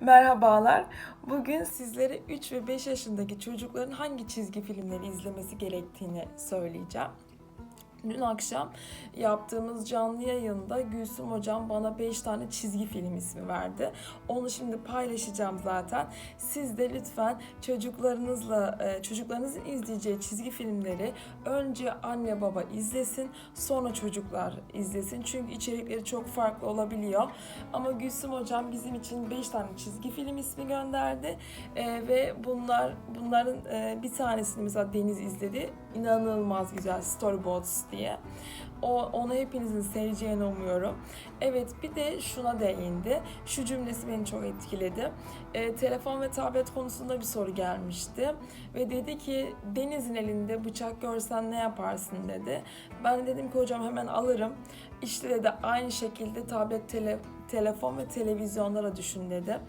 Merhabalar. Bugün sizlere 3 ve 5 yaşındaki çocukların hangi çizgi filmleri izlemesi gerektiğini söyleyeceğim. Dün akşam yaptığımız canlı yayında Gülsüm Hocam bana 5 tane çizgi film ismi verdi. Onu şimdi paylaşacağım zaten. Siz de lütfen çocuklarınızla, e, çocuklarınızın izleyeceği çizgi filmleri önce anne baba izlesin, sonra çocuklar izlesin. Çünkü içerikleri çok farklı olabiliyor. Ama Gülsüm Hocam bizim için 5 tane çizgi film ismi gönderdi. E, ve bunlar bunların e, bir tanesini mesela Deniz izledi. İnanılmaz güzel Storyboards diye. O, onu hepinizin seveceğini umuyorum. Evet bir de şuna değindi. Şu cümlesi beni çok etkiledi. E, telefon ve tablet konusunda bir soru gelmişti. Ve dedi ki Deniz'in elinde bıçak görsen ne yaparsın dedi. Ben de dedim ki hocam hemen alırım. İşte dedi aynı şekilde tablet, tele, telefon ve televizyonlara düşün dedi.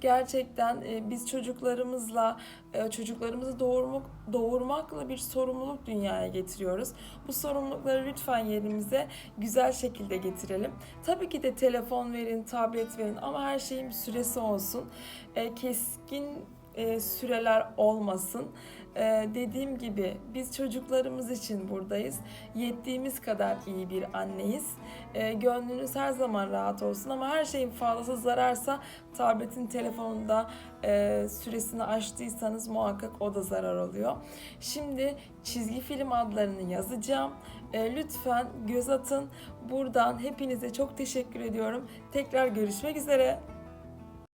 Gerçekten e, biz çocuklarımızla e, çocuklarımızı doğurmak doğurmakla bir sorumluluk dünyaya getiriyoruz. Bu sorumlulukları lütfen yerimize güzel şekilde getirelim. Tabii ki de telefon verin, tablet verin ama her şeyin bir süresi olsun. E, keskin e, süreler olmasın. E, dediğim gibi biz çocuklarımız için buradayız. Yettiğimiz kadar iyi bir anneyiz. E, gönlünüz her zaman rahat olsun ama her şeyin fazlası zararsa tabletin telefonunda süresini aştıysanız muhakkak o da zarar oluyor. Şimdi çizgi film adlarını yazacağım. Lütfen göz atın. Buradan hepinize çok teşekkür ediyorum. Tekrar görüşmek üzere.